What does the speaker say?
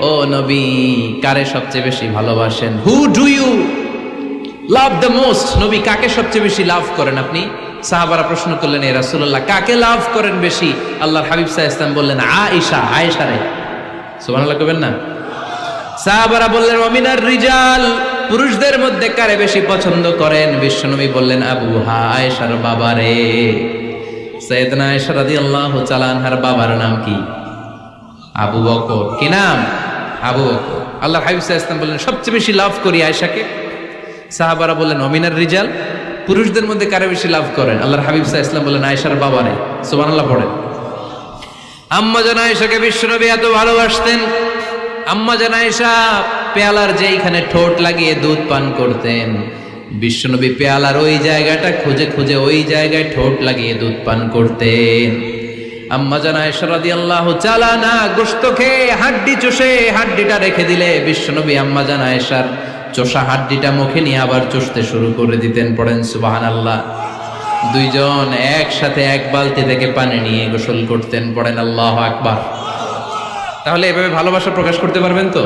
ও নবী, কারে সবচেয়ে বেশি ভালোবাসেন? Who do you love the most নবী, কাকে সবচেয়ে বেশি লাভ করেন আপনি? সাহাবারা প্রশ্ন করলেন, এ রাসূলুল্লাহ, কাকে লাভ করেন বেশি? আল্লাহর হাবিব সাহা ইসলাম বললেন, আয়েশা আয়েশা রে। সুবহানাল্লাহ কবেন না? সাহাবারা বললেন অমিনার রিজাল। পুরুষদের মধ্যে কারে বেশি পছন্দ করেন? বিশ্বনবী বললেন, আবু হা, আয়েশার বাবা রে। সৈয়দনা আয়েশা রাদিয়াল্লাহু তাআলা আনহার বাবার নাম কি? আবু বকর। কি নাম? আবু বকর আল্লাহ হাবিব ইসলাম বললেন, সবচেয়ে বেশি লাভ করি আয়েশাকে। সাহাবারা বললেন, অমিনার রিজাল। পুরুষদের মধ্যে কারা বেশি লাভ করেন? আল্লাহর হাবিব সাহা ইসলাম বললেন, আয়েশার বাবা রে সুবহানাল্লাহ পড়েন। আম্মা জান আয়েশাকে বিশ্বনবী এত ভালোবাসতেন। আম্মা জান আয়েশা পেয়ালার যেইখানে ঠোঁট লাগিয়ে দুধ পান করতেন বিশ্বনবী পেয়ালার ওই জায়গাটা খুঁজে খুঁজে ওই জায়গায় ঠোঁট লাগিয়ে দুধ পান করতেন। আম্মা জানা এসরাদি আল্লাহ চালা না গোস্ত খেয়ে হাড্ডি চষে হাড্ডিটা রেখে দিলে বিশ্বনবী আম্মা জানা এসার চষা হাড্ডিটা মুখে নিয়ে আবার চষতে শুরু করে দিতেন, পড়েন সুবাহান আল্লাহ দুইজন একসাথে এক বালতি থেকে পানি নিয়ে গোসল করতেন, পড়েন আল্লাহ আকবার। তাহলে এভাবে ভালোবাসা প্রকাশ করতে পারবেন তো?